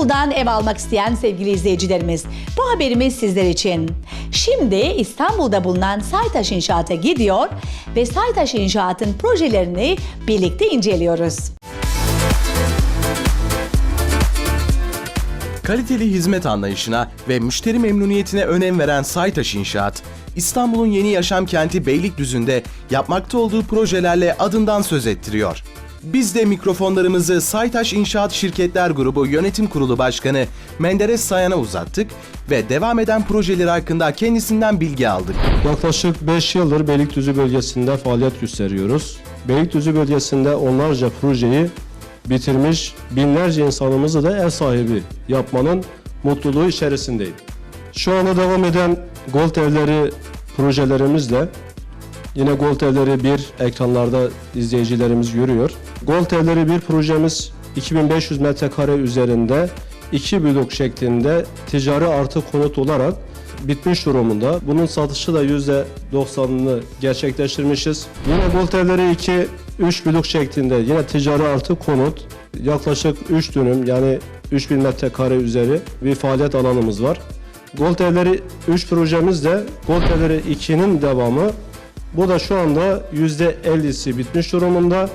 İstanbul'dan ev almak isteyen sevgili izleyicilerimiz, bu haberimiz sizler için. Şimdi İstanbul'da bulunan Saytaş İnşaat'a gidiyor ve Saytaş İnşaat'ın projelerini birlikte inceliyoruz. Kaliteli hizmet anlayışına ve müşteri memnuniyetine önem veren Saytaş İnşaat, İstanbul'un yeni yaşam kenti Beylikdüzü'nde yapmakta olduğu projelerle adından söz ettiriyor. Biz de mikrofonlarımızı Saytaş İnşaat Şirketler Grubu Yönetim Kurulu Başkanı Menderes Sayan'a uzattık ve devam eden projeleri hakkında kendisinden bilgi aldık. Yaklaşık 5 yıldır Beylikdüzü bölgesinde faaliyet gösteriyoruz. Beylikdüzü bölgesinde onlarca projeyi bitirmiş, binlerce insanımızı da ev sahibi yapmanın mutluluğu içerisindeyim. Şu anda devam eden Gold Evleri projelerimizle Yine Gold Evleri 1 ekranlarda izleyicilerimiz görüyor. Gold Evleri 1 projemiz 2500 metrekare üzerinde iki blok şeklinde ticari artı konut olarak bitmiş durumunda. Bunun satışı da %90'ını gerçekleştirmişiz. Yine Gold Evleri 2 3 blok şeklinde yine ticari artı konut yaklaşık 3 dönüm yani 3000 metrekare üzeri bir faaliyet alanımız var. Gold Evleri 3 projemiz de Gold Evleri 2'nin devamı bu da şu anda %50'si bitmiş durumunda.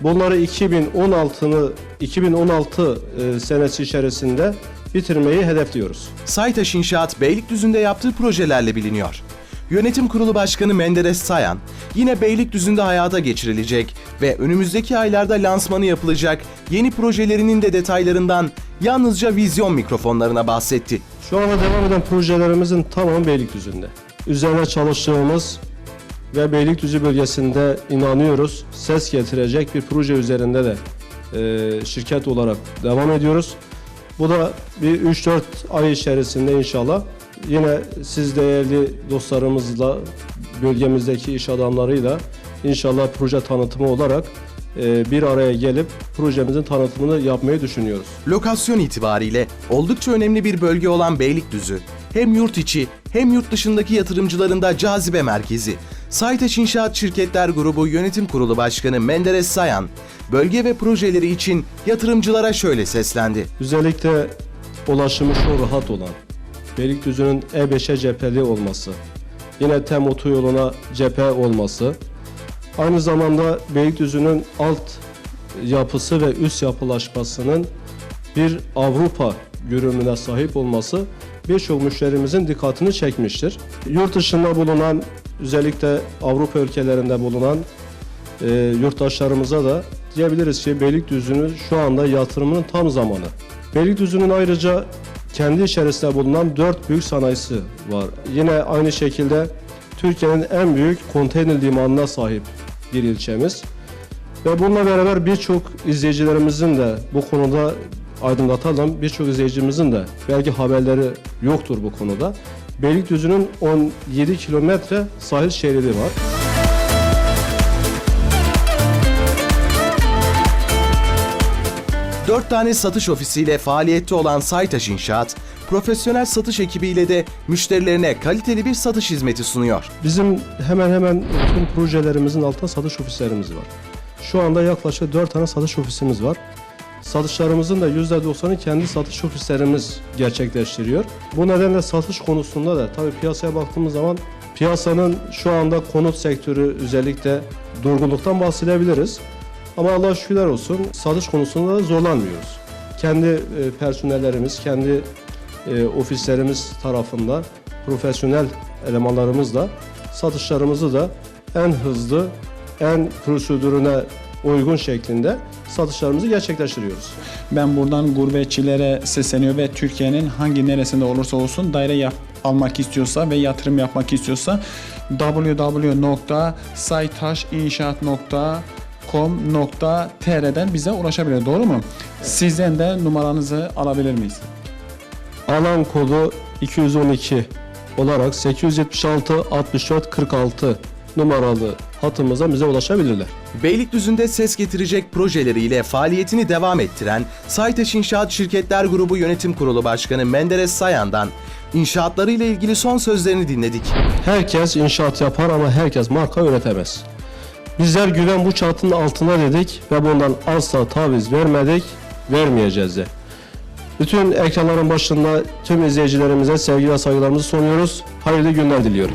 Bunları 2016'ını 2016 e, senesi içerisinde bitirmeyi hedefliyoruz. Saytaş İnşaat Beylikdüzü'nde yaptığı projelerle biliniyor. Yönetim Kurulu Başkanı Menderes Sayan, yine Beylikdüzü'nde hayata geçirilecek ve önümüzdeki aylarda lansmanı yapılacak yeni projelerinin de detaylarından yalnızca vizyon mikrofonlarına bahsetti. Şu anda devam eden projelerimizin tamamı Beylikdüzü'nde. Üzerine çalıştığımız ve Beylikdüzü bölgesinde inanıyoruz ses getirecek bir proje üzerinde de e, şirket olarak devam ediyoruz. Bu da bir 3-4 ay içerisinde inşallah yine siz değerli dostlarımızla bölgemizdeki iş adamlarıyla inşallah proje tanıtımı olarak e, bir araya gelip projemizin tanıtımını yapmayı düşünüyoruz. Lokasyon itibariyle oldukça önemli bir bölge olan Beylikdüzü, hem yurt içi hem yurt dışındaki yatırımcıların da cazibe merkezi. Saytaş İnşaat Şirketler Grubu Yönetim Kurulu Başkanı Menderes Sayan, bölge ve projeleri için yatırımcılara şöyle seslendi. Özellikle ulaşımı şu rahat olan, Beylikdüzü'nün E5'e cepheli olması, yine TEM otoyoluna cephe olması, aynı zamanda Beylikdüzü'nün alt yapısı ve üst yapılaşmasının bir Avrupa görünümüne sahip olması birçok müşterimizin dikkatini çekmiştir. Yurt dışında bulunan özellikle Avrupa ülkelerinde bulunan e, yurttaşlarımıza da diyebiliriz ki Beylikdüzü'nün şu anda yatırımının tam zamanı. Beylikdüzü'nün ayrıca kendi içerisinde bulunan dört büyük sanayisi var. Yine aynı şekilde Türkiye'nin en büyük konteyner limanına sahip bir ilçemiz. Ve bununla beraber birçok izleyicilerimizin de bu konuda aydınlatalım. Birçok izleyicimizin de belki haberleri yoktur bu konuda. Beylikdüzü'nün 17 kilometre sahil şeridi var. Dört tane satış ofisiyle faaliyette olan Saytaş İnşaat, profesyonel satış ekibiyle de müşterilerine kaliteli bir satış hizmeti sunuyor. Bizim hemen hemen tüm projelerimizin altında satış ofislerimiz var. Şu anda yaklaşık 4 tane satış ofisimiz var. Satışlarımızın da %90'ı kendi satış ofislerimiz gerçekleştiriyor. Bu nedenle satış konusunda da tabii piyasaya baktığımız zaman piyasanın şu anda konut sektörü özellikle durgunluktan bahsedebiliriz. Ama Allah şükürler olsun satış konusunda da zorlanmıyoruz. Kendi e, personellerimiz, kendi e, ofislerimiz tarafında profesyonel elemanlarımızla satışlarımızı da en hızlı, en prosedürüne uygun şeklinde satışlarımızı gerçekleştiriyoruz. Ben buradan gurbetçilere sesleniyor ve Türkiye'nin hangi neresinde olursa olsun daire yap, almak istiyorsa ve yatırım yapmak istiyorsa www.saytaşinşaat.com.tr'den bize ulaşabilir. Doğru mu? Sizden de numaranızı alabilir miyiz? Alan kodu 212 olarak 876 64 46 numaralı hatımıza bize ulaşabilirler. Beylikdüzü'nde ses getirecek projeleriyle faaliyetini devam ettiren Saytaş İnşaat Şirketler Grubu Yönetim Kurulu Başkanı Menderes Sayan'dan inşaatlarıyla ilgili son sözlerini dinledik. Herkes inşaat yapar ama herkes marka üretemez. Bizler güven bu çatının altına dedik ve bundan asla taviz vermedik, vermeyeceğiz de. Bütün ekranların başında tüm izleyicilerimize sevgi ve saygılarımızı sunuyoruz. Hayırlı günler diliyorum.